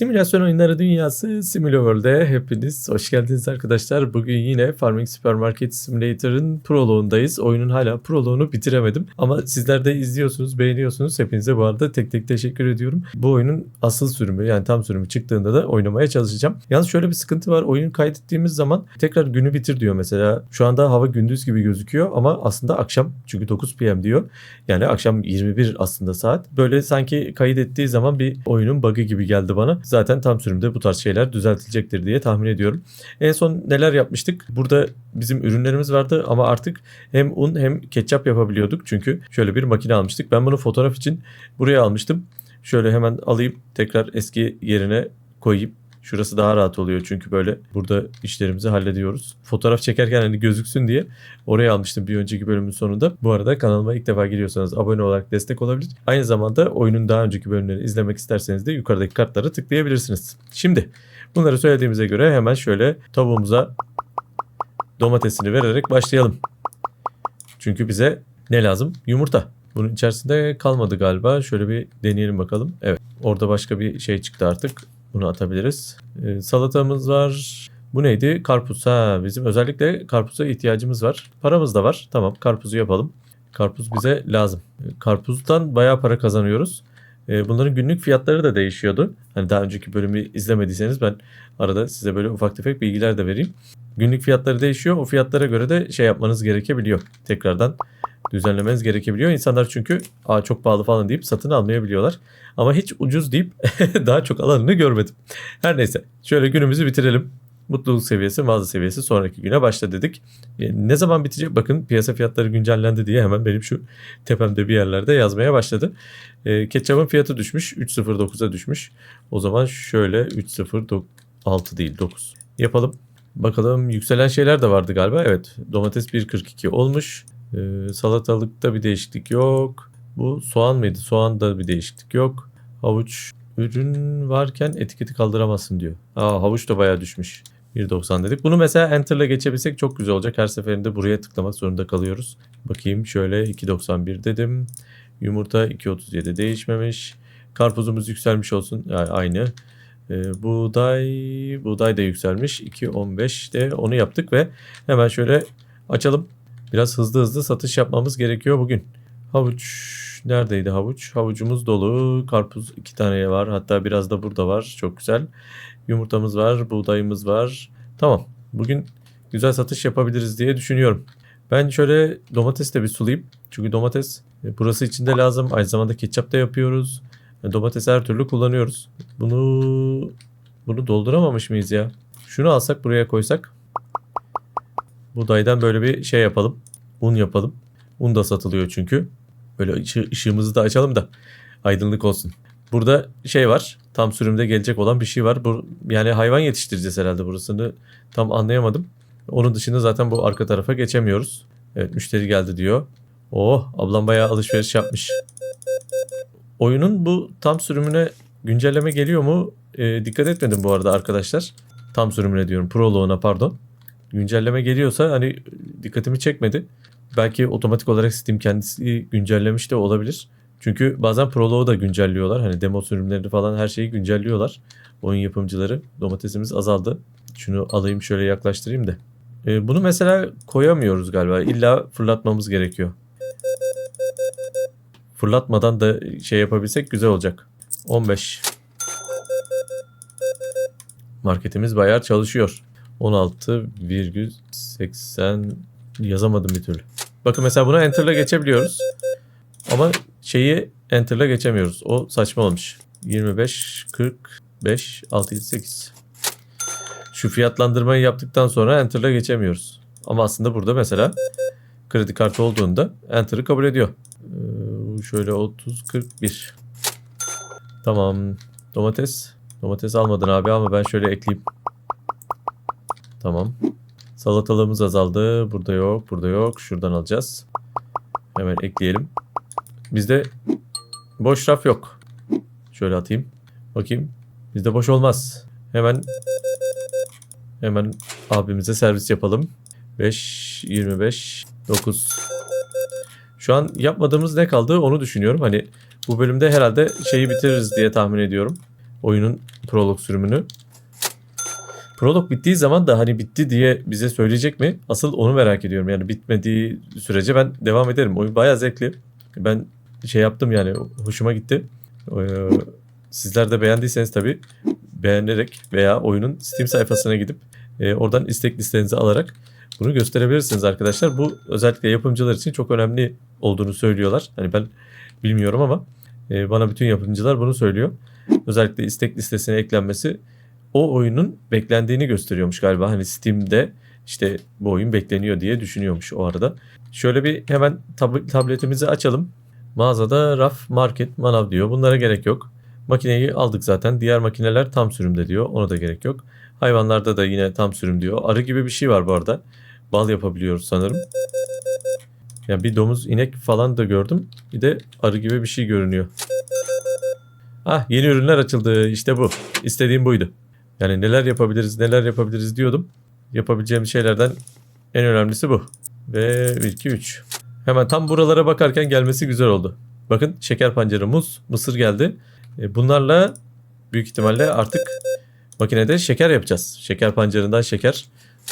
Simülasyon oyunları dünyası Simüloworld'e hepiniz hoş geldiniz arkadaşlar. Bugün yine Farming Supermarket Simulator'ın proloğundayız. Oyunun hala proloğunu bitiremedim. Ama sizler de izliyorsunuz, beğeniyorsunuz. Hepinize bu arada tek tek teşekkür ediyorum. Bu oyunun asıl sürümü yani tam sürümü çıktığında da oynamaya çalışacağım. Yalnız şöyle bir sıkıntı var. Oyunu kaydettiğimiz zaman tekrar günü bitir diyor mesela. Şu anda hava gündüz gibi gözüküyor ama aslında akşam çünkü 9 PM diyor. Yani akşam 21 aslında saat. Böyle sanki kaydettiği zaman bir oyunun bug'ı gibi geldi bana. Zaten tam sürümde bu tarz şeyler düzeltilecektir diye tahmin ediyorum. En son neler yapmıştık? Burada bizim ürünlerimiz vardı ama artık hem un hem ketçap yapabiliyorduk. Çünkü şöyle bir makine almıştık. Ben bunu fotoğraf için buraya almıştım. Şöyle hemen alayım tekrar eski yerine koyayım. Şurası daha rahat oluyor çünkü böyle burada işlerimizi hallediyoruz. Fotoğraf çekerken hani gözüksün diye oraya almıştım bir önceki bölümün sonunda. Bu arada kanalıma ilk defa geliyorsanız abone olarak destek olabilir. Aynı zamanda oyunun daha önceki bölümlerini izlemek isterseniz de yukarıdaki kartlara tıklayabilirsiniz. Şimdi bunları söylediğimize göre hemen şöyle tavuğumuza domatesini vererek başlayalım. Çünkü bize ne lazım? Yumurta. Bunun içerisinde kalmadı galiba. Şöyle bir deneyelim bakalım. Evet. Orada başka bir şey çıktı artık. Bunu atabiliriz. Ee, salatamız var. Bu neydi? Karpuz. Ha, bizim özellikle karpuza ihtiyacımız var. Paramız da var. Tamam karpuzu yapalım. Karpuz bize lazım. Karpuzdan bayağı para kazanıyoruz. Ee, Bunların günlük fiyatları da değişiyordu. Hani daha önceki bölümü izlemediyseniz ben arada size böyle ufak tefek bilgiler de vereyim. Günlük fiyatları değişiyor. O fiyatlara göre de şey yapmanız gerekebiliyor. Tekrardan düzenlemeniz gerekebiliyor. İnsanlar çünkü Aa, çok pahalı falan deyip satın almayabiliyorlar. Ama hiç ucuz deyip daha çok alanını görmedim. Her neyse şöyle günümüzü bitirelim. Mutluluk seviyesi, mağaza seviyesi sonraki güne başla dedik. E, Ne zaman bitecek? Bakın piyasa fiyatları güncellendi diye hemen benim şu tepemde bir yerlerde yazmaya başladı. E, ketçapın fiyatı düşmüş. 3.09'a düşmüş. O zaman şöyle 3.06 değil 9 yapalım. Bakalım yükselen şeyler de vardı galiba. Evet domates 1.42 olmuş. Ee, salatalıkta bir değişiklik yok. Bu soğan mıydı? Soğanda bir değişiklik yok. Havuç ürün varken etiketi kaldıramazsın diyor. Aa havuç da bayağı düşmüş. 1.90 dedik. Bunu mesela Enter'la geçebilsek çok güzel olacak. Her seferinde buraya tıklamak zorunda kalıyoruz. Bakayım şöyle 2.91 dedim. Yumurta 2.37 değişmemiş. Karpuzumuz yükselmiş olsun. Yani aynı. Ee, buğday, buğday da yükselmiş. 2.15'te onu yaptık ve hemen şöyle açalım. Biraz hızlı hızlı satış yapmamız gerekiyor bugün. Havuç neredeydi havuç? Havucumuz dolu. Karpuz iki tane var. Hatta biraz da burada var. Çok güzel. Yumurtamız var. Buğdayımız var. Tamam. Bugün güzel satış yapabiliriz diye düşünüyorum. Ben şöyle domates de bir sulayayım. Çünkü domates e, burası için de lazım. Aynı zamanda ketçap da yapıyoruz. E, Domates her türlü kullanıyoruz. Bunu bunu dolduramamış mıyız ya? Şunu alsak buraya koysak. Buğdaydan böyle bir şey yapalım. Un yapalım. Un da satılıyor çünkü. Böyle ışı- ışığımızı da açalım da aydınlık olsun. Burada şey var. Tam sürümde gelecek olan bir şey var. Bu, yani hayvan yetiştireceğiz herhalde burasını. Tam anlayamadım. Onun dışında zaten bu arka tarafa geçemiyoruz. Evet müşteri geldi diyor. Oh ablam bayağı alışveriş yapmış. Oyunun bu tam sürümüne güncelleme geliyor mu? Ee, dikkat etmedim bu arada arkadaşlar. Tam sürümüne diyorum. Proloğuna pardon güncelleme geliyorsa hani dikkatimi çekmedi. Belki otomatik olarak Steam kendisi güncellemiş de olabilir. Çünkü bazen Prologue'u da güncelliyorlar. Hani demo sürümlerini falan her şeyi güncelliyorlar. Oyun yapımcıları. Domatesimiz azaldı. Şunu alayım şöyle yaklaştırayım da. Ee, bunu mesela koyamıyoruz galiba. İlla fırlatmamız gerekiyor. Fırlatmadan da şey yapabilsek güzel olacak. 15. Marketimiz bayağı çalışıyor. 16,80 yazamadım bir türlü. Bakın mesela buna enter'la geçebiliyoruz. Ama şeyi enter'la geçemiyoruz. O saçma olmuş. 25, 45, 6, 7, 8. Şu fiyatlandırmayı yaptıktan sonra enter'la geçemiyoruz. Ama aslında burada mesela kredi kartı olduğunda enter'ı kabul ediyor. Ee, şöyle 30, 41. Tamam. Domates. Domates almadın abi ama ben şöyle ekleyeyim. Tamam. Salatalığımız azaldı. Burada yok, burada yok. Şuradan alacağız. Hemen ekleyelim. Bizde boş raf yok. Şöyle atayım. Bakayım. Bizde boş olmaz. Hemen hemen abimize servis yapalım. 5 25 9 Şu an yapmadığımız ne kaldı onu düşünüyorum. Hani bu bölümde herhalde şeyi bitiririz diye tahmin ediyorum. oyunun prolog sürümünü. Prolog bittiği zaman da hani bitti diye bize söyleyecek mi? Asıl onu merak ediyorum. Yani bitmediği sürece ben devam ederim. Oyun bayağı zevkli. Ben şey yaptım yani hoşuma gitti. Ee, Sizler de beğendiyseniz tabii beğenerek veya oyunun Steam sayfasına gidip e, oradan istek listenizi alarak bunu gösterebilirsiniz arkadaşlar. Bu özellikle yapımcılar için çok önemli olduğunu söylüyorlar. Hani ben bilmiyorum ama e, bana bütün yapımcılar bunu söylüyor. Özellikle istek listesine eklenmesi o oyunun beklendiğini gösteriyormuş galiba. Hani Steam'de işte bu oyun bekleniyor diye düşünüyormuş o arada. Şöyle bir hemen tab- tabletimizi açalım. Mağazada raf, market, manav diyor. Bunlara gerek yok. Makineyi aldık zaten. Diğer makineler tam sürümde diyor. Ona da gerek yok. Hayvanlarda da yine tam sürüm diyor. Arı gibi bir şey var bu arada. Bal yapabiliyoruz sanırım. Yani bir domuz, inek falan da gördüm. Bir de arı gibi bir şey görünüyor. Ah yeni ürünler açıldı. İşte bu. İstediğim buydu. Yani neler yapabiliriz, neler yapabiliriz diyordum. Yapabileceğim şeylerden en önemlisi bu. Ve 1, 2, 3. Hemen tam buralara bakarken gelmesi güzel oldu. Bakın şeker pancarı, muz, mısır geldi. E, bunlarla büyük ihtimalle artık makinede şeker yapacağız. Şeker pancarından şeker.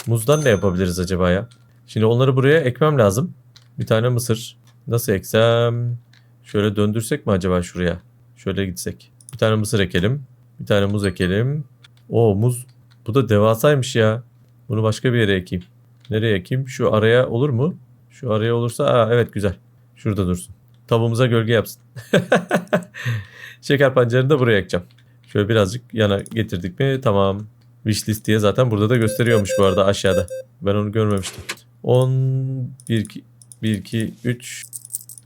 Muzdan ne yapabiliriz acaba ya? Şimdi onları buraya ekmem lazım. Bir tane mısır. Nasıl eksem? Şöyle döndürsek mi acaba şuraya? Şöyle gitsek. Bir tane mısır ekelim. Bir tane muz ekelim. O muz. Bu da devasaymış ya. Bunu başka bir yere ekeyim. Nereye ekeyim? Şu araya olur mu? Şu araya olursa aa, evet güzel. Şurada dursun. Tavuğumuza gölge yapsın. Şeker pancarını da buraya ekeceğim. Şöyle birazcık yana getirdik mi tamam. Wishlist diye zaten burada da gösteriyormuş bu arada aşağıda. Ben onu görmemiştim. 10, 1, 2, 1, 2, 3,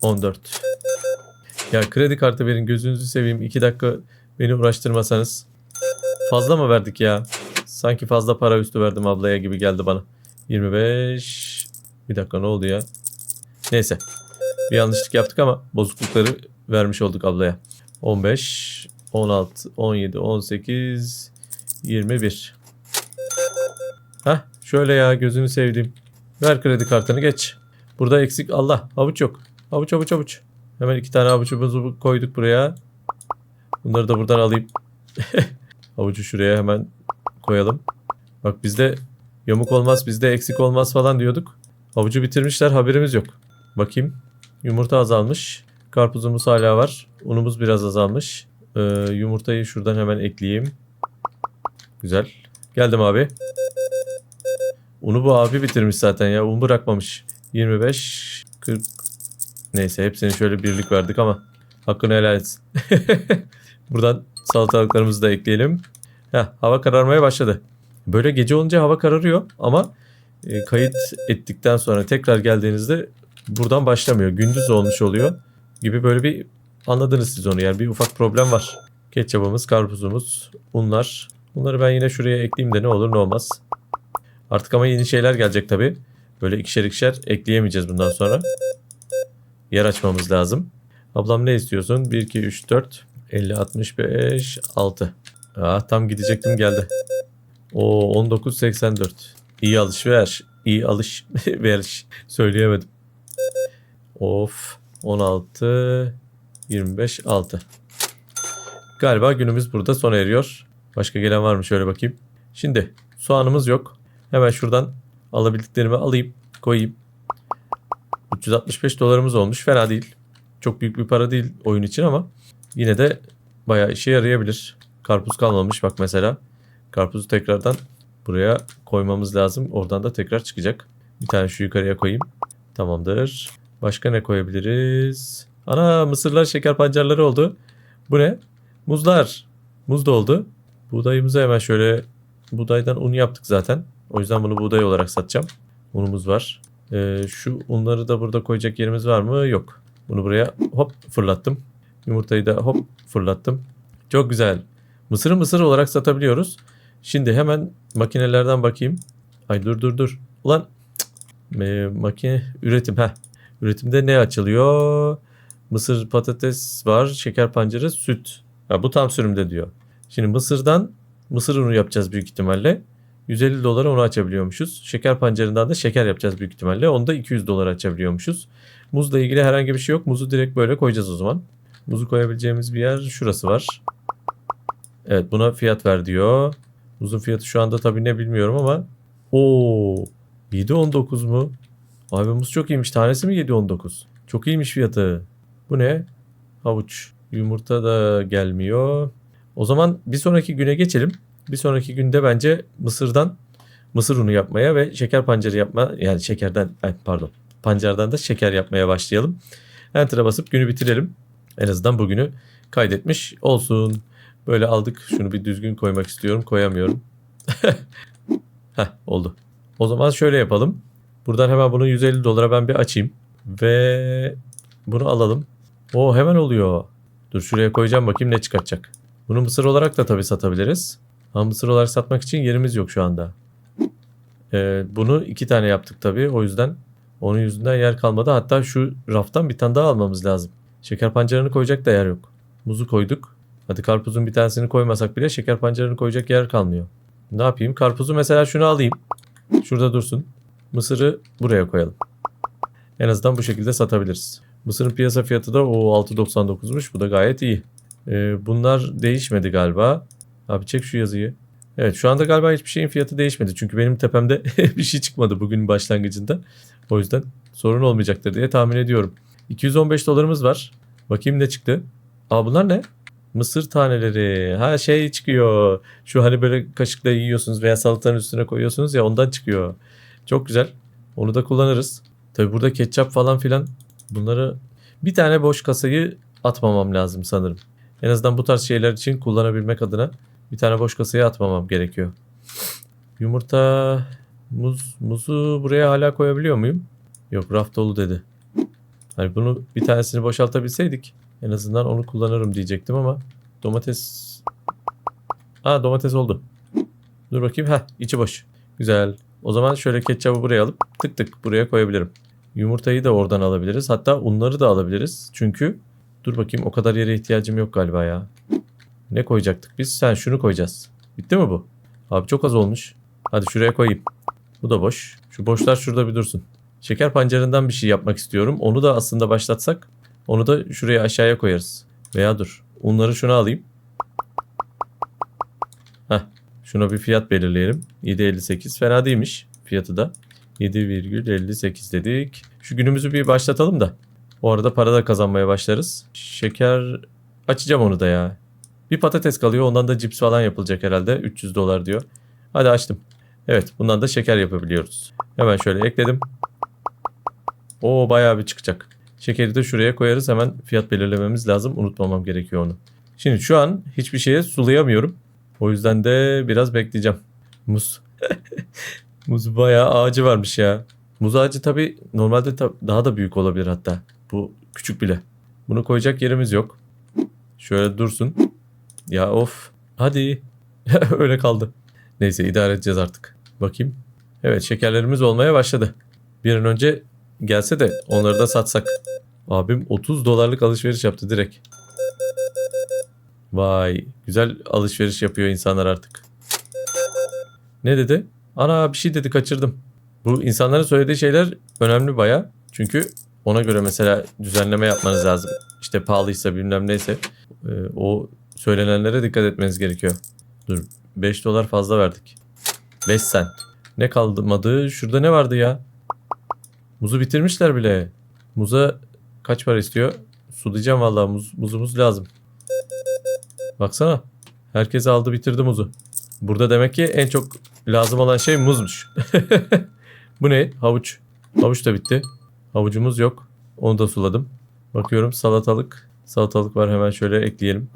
14. Ya kredi kartı verin gözünüzü seveyim. 2 dakika beni uğraştırmasanız. Fazla mı verdik ya? Sanki fazla para üstü verdim ablaya gibi geldi bana. 25. Bir dakika ne oldu ya? Neyse. Bir yanlışlık yaptık ama bozuklukları vermiş olduk ablaya. 15, 16, 17, 18, 21. Hah şöyle ya gözünü sevdim. Ver kredi kartını geç. Burada eksik Allah havuç yok. Havuç havuç havuç. Hemen iki tane havuçumuzu koyduk buraya. Bunları da buradan alayım. Havucu şuraya hemen koyalım. Bak bizde yamuk olmaz bizde eksik olmaz falan diyorduk. Havucu bitirmişler haberimiz yok. Bakayım. Yumurta azalmış. Karpuzumuz hala var. Unumuz biraz azalmış. Ee, yumurtayı şuradan hemen ekleyeyim. Güzel. Geldim abi. Unu bu abi bitirmiş zaten ya. Un bırakmamış. 25, 40. Neyse hepsini şöyle birlik verdik ama hakkını helal etsin. Buradan salatalıklarımızı da ekleyelim. Heh, hava kararmaya başladı. Böyle gece olunca hava kararıyor ama e, kayıt ettikten sonra tekrar geldiğinizde buradan başlamıyor. Gündüz olmuş oluyor gibi böyle bir anladınız siz onu yani bir ufak problem var. Ketçabımız, karpuzumuz, unlar. Bunları ben yine şuraya ekleyeyim de ne olur ne olmaz. Artık ama yeni şeyler gelecek tabi. Böyle ikişer ikişer ekleyemeyeceğiz bundan sonra. Yer açmamız lazım. Ablam ne istiyorsun? 1, 2, 3, 4, 50, 65, 6. Ah tam gidecektim geldi. O 19, 84. İyi alışveriş. İyi alış veriş. Söyleyemedim. Of. 16, 25, 6. Galiba günümüz burada sona eriyor. Başka gelen var mı? Şöyle bakayım. Şimdi soğanımız yok. Hemen şuradan alabildiklerimi alayım, koyayım. 365 dolarımız olmuş. Fena değil. Çok büyük bir para değil oyun için ama yine de bayağı işe yarayabilir. Karpuz kalmamış bak mesela. Karpuzu tekrardan buraya koymamız lazım. Oradan da tekrar çıkacak. Bir tane şu yukarıya koyayım. Tamamdır. Başka ne koyabiliriz? Ana mısırlar şeker pancarları oldu. Bu ne? Muzlar. Muz da oldu. Buğdayımızı hemen şöyle buğdaydan un yaptık zaten. O yüzden bunu buğday olarak satacağım. Unumuz var. Ee, şu unları da burada koyacak yerimiz var mı? Yok. Bunu buraya hop fırlattım. Yumurtayı da hop fırlattım. Çok güzel. Mısırı mısır olarak satabiliyoruz. Şimdi hemen makinelerden bakayım. Ay dur dur dur. Ulan e, makine üretim ha. Üretimde ne açılıyor? Mısır patates var, şeker pancarı, süt. Ha, bu tam sürümde diyor. Şimdi mısırdan mısır unu yapacağız büyük ihtimalle. 150 dolara onu açabiliyormuşuz. Şeker pancarından da şeker yapacağız büyük ihtimalle. Onu da 200 dolara açabiliyormuşuz. Muzla ilgili herhangi bir şey yok. Muzu direkt böyle koyacağız o zaman. Muzu koyabileceğimiz bir yer şurası var. Evet buna fiyat ver diyor. Muzun fiyatı şu anda tabii ne bilmiyorum ama. Oo 7.19 mu? Abi muz çok iyiymiş. Tanesi mi 7.19? Çok iyiymiş fiyatı. Bu ne? Havuç. Yumurta da gelmiyor. O zaman bir sonraki güne geçelim. Bir sonraki günde bence mısırdan mısır unu yapmaya ve şeker pancarı yapma yani şekerden pardon pancardan da şeker yapmaya başlayalım. Enter'a basıp günü bitirelim. En azından bugünü kaydetmiş olsun. Böyle aldık. Şunu bir düzgün koymak istiyorum. Koyamıyorum. Heh oldu. O zaman şöyle yapalım. Buradan hemen bunu 150 dolara ben bir açayım. Ve bunu alalım. O hemen oluyor. Dur şuraya koyacağım bakayım ne çıkartacak. Bunu mısır olarak da tabii satabiliriz. Ama mısır olarak satmak için yerimiz yok şu anda. Ee, bunu iki tane yaptık tabii. O yüzden onun yüzünden yer kalmadı. Hatta şu raftan bir tane daha almamız lazım. Şeker pancarını koyacak da yer yok. Muzu koyduk. Hadi karpuzun bir tanesini koymasak bile şeker pancarını koyacak yer kalmıyor. Ne yapayım? Karpuzu mesela şunu alayım. Şurada dursun. Mısırı buraya koyalım. En azından bu şekilde satabiliriz. Mısırın piyasa fiyatı da o 6.99'muş. Bu da gayet iyi. Ee, bunlar değişmedi galiba. Abi çek şu yazıyı. Evet şu anda galiba hiçbir şeyin fiyatı değişmedi. Çünkü benim tepemde bir şey çıkmadı bugünün başlangıcında. O yüzden sorun olmayacaktır diye tahmin ediyorum. 215 dolarımız var. Bakayım ne çıktı. Aa bunlar ne? Mısır taneleri. Ha şey çıkıyor. Şu hani böyle kaşıkla yiyorsunuz veya salatanın üstüne koyuyorsunuz ya ondan çıkıyor. Çok güzel. Onu da kullanırız. Tabi burada ketçap falan filan bunları bir tane boş kasayı atmamam lazım sanırım. En azından bu tarz şeyler için kullanabilmek adına bir tane boş kasaya atmamam gerekiyor. Yumurta, muz, muzu buraya hala koyabiliyor muyum? Yok raf dolu dedi. Hani bunu bir tanesini boşaltabilseydik en azından onu kullanırım diyecektim ama domates... Aa domates oldu. Dur bakayım. Heh içi boş. Güzel. O zaman şöyle ketçabı buraya alıp tık tık buraya koyabilirim. Yumurtayı da oradan alabiliriz. Hatta unları da alabiliriz. Çünkü dur bakayım o kadar yere ihtiyacım yok galiba ya. Ne koyacaktık biz? Sen şunu koyacağız. Bitti mi bu? Abi çok az olmuş. Hadi şuraya koyayım. Bu da boş. Şu boşlar şurada bir dursun. Şeker pancarından bir şey yapmak istiyorum. Onu da aslında başlatsak onu da şuraya aşağıya koyarız. Veya dur. Unları şuna alayım. Heh. Şuna bir fiyat belirleyelim. 7.58 fena değilmiş fiyatı da. 7,58 dedik. Şu günümüzü bir başlatalım da. O arada para da kazanmaya başlarız. Şeker açacağım onu da ya. Bir patates kalıyor ondan da cips falan yapılacak herhalde. 300 dolar diyor. Hadi açtım. Evet bundan da şeker yapabiliyoruz. Hemen şöyle ekledim. O bayağı bir çıkacak. Şekeri de şuraya koyarız. Hemen fiyat belirlememiz lazım. Unutmamam gerekiyor onu. Şimdi şu an hiçbir şeye sulayamıyorum. O yüzden de biraz bekleyeceğim. Muz. Muz bayağı ağacı varmış ya. Muz ağacı tabii normalde ta- daha da büyük olabilir hatta. Bu küçük bile. Bunu koyacak yerimiz yok. Şöyle dursun. Ya of. Hadi. Öyle kaldı. Neyse idare edeceğiz artık. Bakayım. Evet şekerlerimiz olmaya başladı. Bir an önce gelse de onları da satsak. Abim 30 dolarlık alışveriş yaptı direkt. Vay güzel alışveriş yapıyor insanlar artık. Ne dedi? Ana bir şey dedi kaçırdım. Bu insanların söylediği şeyler önemli baya. Çünkü ona göre mesela düzenleme yapmanız lazım. İşte pahalıysa bilmem neyse. e, o söylenenlere dikkat etmeniz gerekiyor. Dur 5 dolar fazla verdik. 5 sen. Ne kalmadı? Şurada ne vardı ya? Muzu bitirmişler bile. Muza kaç para istiyor? Su diyeceğim vallahi muz, muzumuz lazım. Baksana. Herkes aldı bitirdi muzu. Burada demek ki en çok lazım olan şey muzmuş. Bu ne? Havuç. Havuç da bitti. Havucumuz yok. Onu da suladım. Bakıyorum salatalık. Salatalık var hemen şöyle ekleyelim.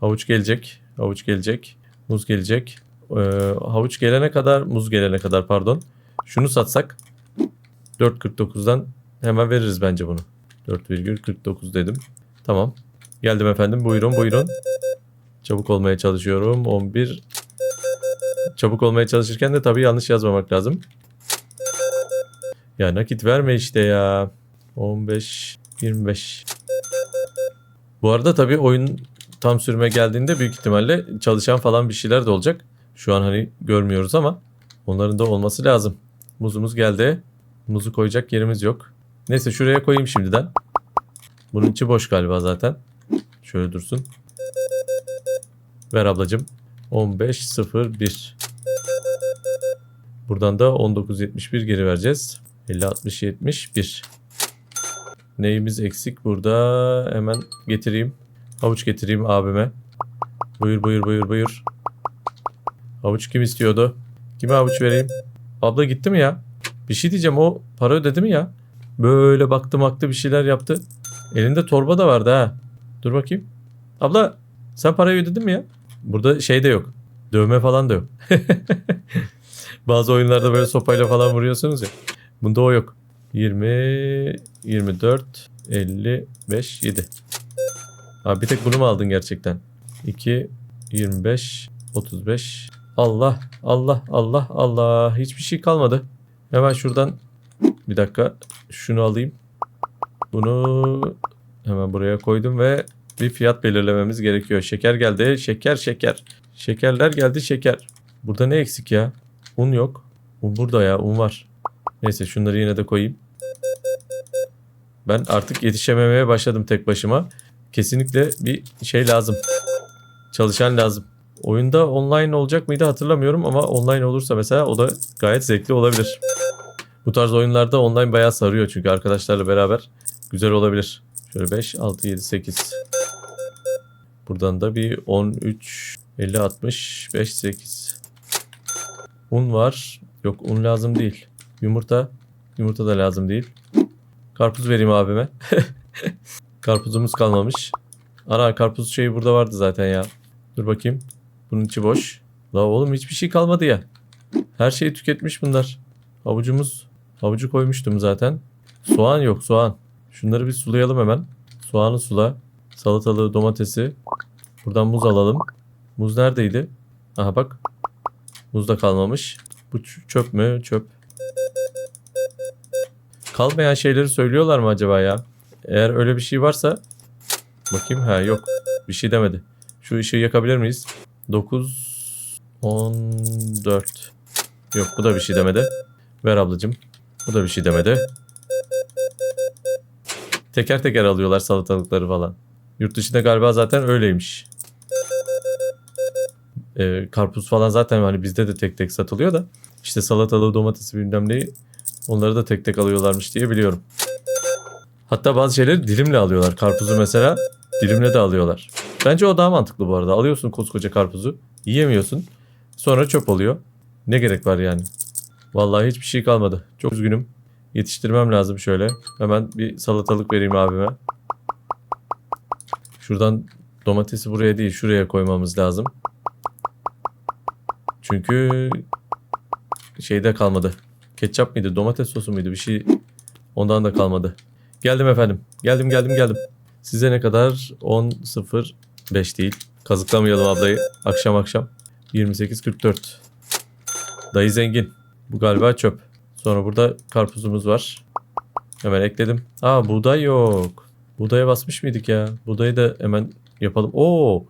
Havuç gelecek. Havuç gelecek. Muz gelecek. Ee, havuç gelene kadar, muz gelene kadar pardon. Şunu satsak 4.49'dan hemen veririz bence bunu. 4,49 dedim. Tamam. Geldim efendim. Buyurun buyurun. Çabuk olmaya çalışıyorum. 11. Çabuk olmaya çalışırken de tabii yanlış yazmamak lazım. Ya nakit verme işte ya. 15, 25. Bu arada tabii oyun tam sürüme geldiğinde büyük ihtimalle çalışan falan bir şeyler de olacak. Şu an hani görmüyoruz ama onların da olması lazım. Muzumuz geldi. Muzu koyacak yerimiz yok. Neyse şuraya koyayım şimdiden. Bunun içi boş galiba zaten. Şöyle dursun. Ver ablacım. 15.01 Buradan da 19.71 geri vereceğiz. 50.60.71 Neyimiz eksik burada? Hemen getireyim. Havuç getireyim abime. Buyur buyur buyur buyur. Havuç kim istiyordu? Kime havuç vereyim? Abla gitti mi ya? Bir şey diyeceğim o para ödedi mi ya? Böyle baktı baktı bir şeyler yaptı. Elinde torba da vardı ha. Dur bakayım. Abla sen parayı ödedin mi ya? Burada şey de yok. Dövme falan da yok. Bazı oyunlarda böyle sopayla falan vuruyorsunuz ya. Bunda o yok. 20, 24, 55, 7. Abi bir tek bunu mu aldın gerçekten? 2, 25, 35. Allah, Allah, Allah, Allah. Hiçbir şey kalmadı. Hemen şuradan bir dakika şunu alayım. Bunu hemen buraya koydum ve bir fiyat belirlememiz gerekiyor. Şeker geldi. Şeker, şeker. Şekerler geldi, şeker. Burada ne eksik ya? Un yok. Un burada ya, un var. Neyse şunları yine de koyayım. Ben artık yetişememeye başladım tek başıma. Kesinlikle bir şey lazım. Çalışan lazım. Oyunda online olacak mıydı hatırlamıyorum ama online olursa mesela o da gayet zevkli olabilir. Bu tarz oyunlarda online bayağı sarıyor çünkü arkadaşlarla beraber güzel olabilir. Şöyle 5, 6, 7, 8. Buradan da bir 13, 50, 60, 5, 8. Un var. Yok un lazım değil. Yumurta. Yumurta da lazım değil. Karpuz vereyim abime. Karpuzumuz kalmamış. Ana karpuz şeyi burada vardı zaten ya. Dur bakayım. Bunun içi boş. La oğlum hiçbir şey kalmadı ya. Her şeyi tüketmiş bunlar. Havucumuz. Havucu koymuştum zaten. Soğan yok soğan. Şunları bir sulayalım hemen. Soğanı sula. Salatalığı, domatesi. Buradan muz alalım. Muz neredeydi? Aha bak. Muz da kalmamış. Bu çöp mü? Çöp. Kalmayan şeyleri söylüyorlar mı acaba ya? Eğer öyle bir şey varsa bakayım ha yok. Bir şey demedi. Şu ışığı yakabilir miyiz? 9 14 Yok bu da bir şey demedi. Ver ablacığım. Bu da bir şey demedi. Teker teker alıyorlar salatalıkları falan. Yurt dışında galiba zaten öyleymiş. Ee, karpuz falan zaten hani bizde de tek tek satılıyor da işte salatalığı domatesi bilmem neyi onları da tek tek alıyorlarmış diye biliyorum. Hatta bazı şeyleri dilimle alıyorlar. Karpuzu mesela dilimle de alıyorlar. Bence o daha mantıklı bu arada. Alıyorsun koskoca karpuzu. Yiyemiyorsun. Sonra çöp oluyor. Ne gerek var yani? Vallahi hiçbir şey kalmadı. Çok üzgünüm. Yetiştirmem lazım şöyle. Hemen bir salatalık vereyim abime. Şuradan domatesi buraya değil şuraya koymamız lazım. Çünkü şeyde kalmadı. Ketçap mıydı domates sosu muydu bir şey ondan da kalmadı. Geldim efendim. Geldim geldim geldim. Size ne kadar? 10.05 değil. Kazıklamayalım ablayı. Akşam akşam. 28.44. Dayı zengin. Bu galiba çöp. Sonra burada karpuzumuz var. Hemen ekledim. Aa buğday yok. Buğdaya basmış mıydık ya? Buğdayı da hemen yapalım. Oo,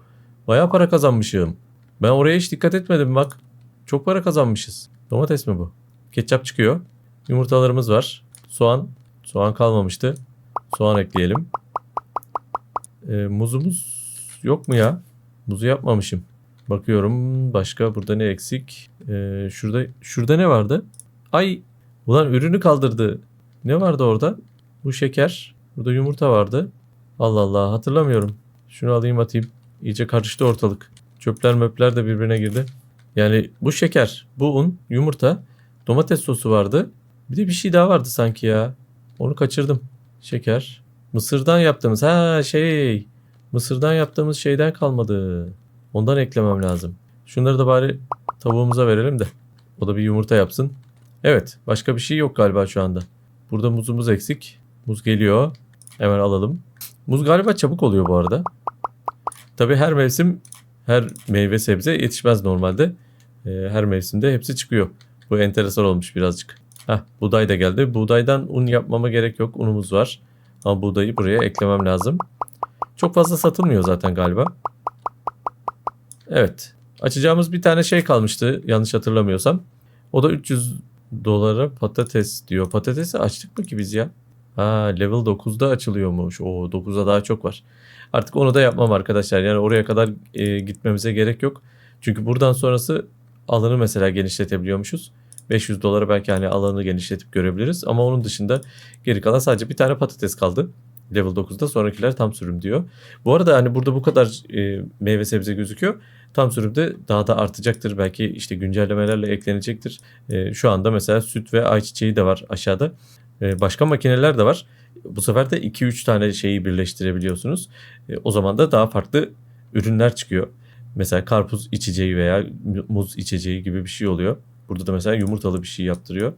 bayağı para kazanmışım. Ben oraya hiç dikkat etmedim bak. Çok para kazanmışız. Domates mi bu? Ketçap çıkıyor. Yumurtalarımız var. Soğan. Soğan kalmamıştı. Soğan ekleyelim. Ee, muzumuz yok mu ya? Muzu yapmamışım. Bakıyorum başka burada ne eksik? Ee, şurada şurada ne vardı? Ay ulan ürünü kaldırdı. Ne vardı orada? Bu şeker. Burada yumurta vardı. Allah Allah hatırlamıyorum. Şunu alayım atayım. İyice karıştı ortalık. Çöpler möpler de birbirine girdi. Yani bu şeker, bu un, yumurta, domates sosu vardı. Bir de bir şey daha vardı sanki ya. Onu kaçırdım. Şeker. Mısırdan yaptığımız ha şey. Mısırdan yaptığımız şeyden kalmadı. Ondan eklemem lazım. Şunları da bari tavuğumuza verelim de. O da bir yumurta yapsın. Evet. Başka bir şey yok galiba şu anda. Burada muzumuz eksik. Muz geliyor. Hemen alalım. Muz galiba çabuk oluyor bu arada. Tabi her mevsim her meyve sebze yetişmez normalde. Ee, her mevsimde hepsi çıkıyor. Bu enteresan olmuş birazcık. Heh, buğday da geldi. Buğdaydan un yapmama gerek yok. Unumuz var. Ama buğdayı buraya eklemem lazım. Çok fazla satılmıyor zaten galiba. Evet. Açacağımız bir tane şey kalmıştı yanlış hatırlamıyorsam. O da 300 dolara patates diyor. Patatesi açtık mı ki biz ya? Ha level 9'da açılıyormuş. O 9'a daha çok var. Artık onu da yapmam arkadaşlar. Yani oraya kadar e, gitmemize gerek yok. Çünkü buradan sonrası alanı mesela genişletebiliyormuşuz. 500 dolara belki hani alanı genişletip görebiliriz. Ama onun dışında geri kalan sadece bir tane patates kaldı. Level 9'da sonrakiler tam sürüm diyor. Bu arada hani burada bu kadar e, meyve sebze gözüküyor. Tam sürümde daha da artacaktır. Belki işte güncellemelerle eklenecektir. E, şu anda mesela süt ve ayçiçeği de var aşağıda. E, başka makineler de var. Bu sefer de 2-3 tane şeyi birleştirebiliyorsunuz. E, o zaman da daha farklı ürünler çıkıyor. Mesela karpuz içeceği veya muz içeceği gibi bir şey oluyor. Burada da mesela yumurtalı bir şey yaptırıyor.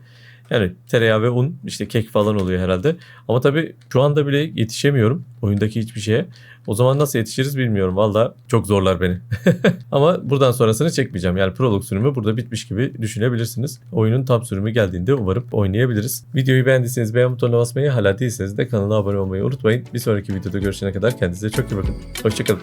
Yani tereyağı ve un işte kek falan oluyor herhalde. Ama tabii şu anda bile yetişemiyorum oyundaki hiçbir şeye. O zaman nasıl yetişiriz bilmiyorum. Valla çok zorlar beni. Ama buradan sonrasını çekmeyeceğim. Yani prolog sürümü burada bitmiş gibi düşünebilirsiniz. Oyunun tam sürümü geldiğinde umarım oynayabiliriz. Videoyu beğendiyseniz beğen butonuna basmayı, hala değilseniz de kanala abone olmayı unutmayın. Bir sonraki videoda görüşene kadar kendinize çok iyi bakın. Hoşçakalın.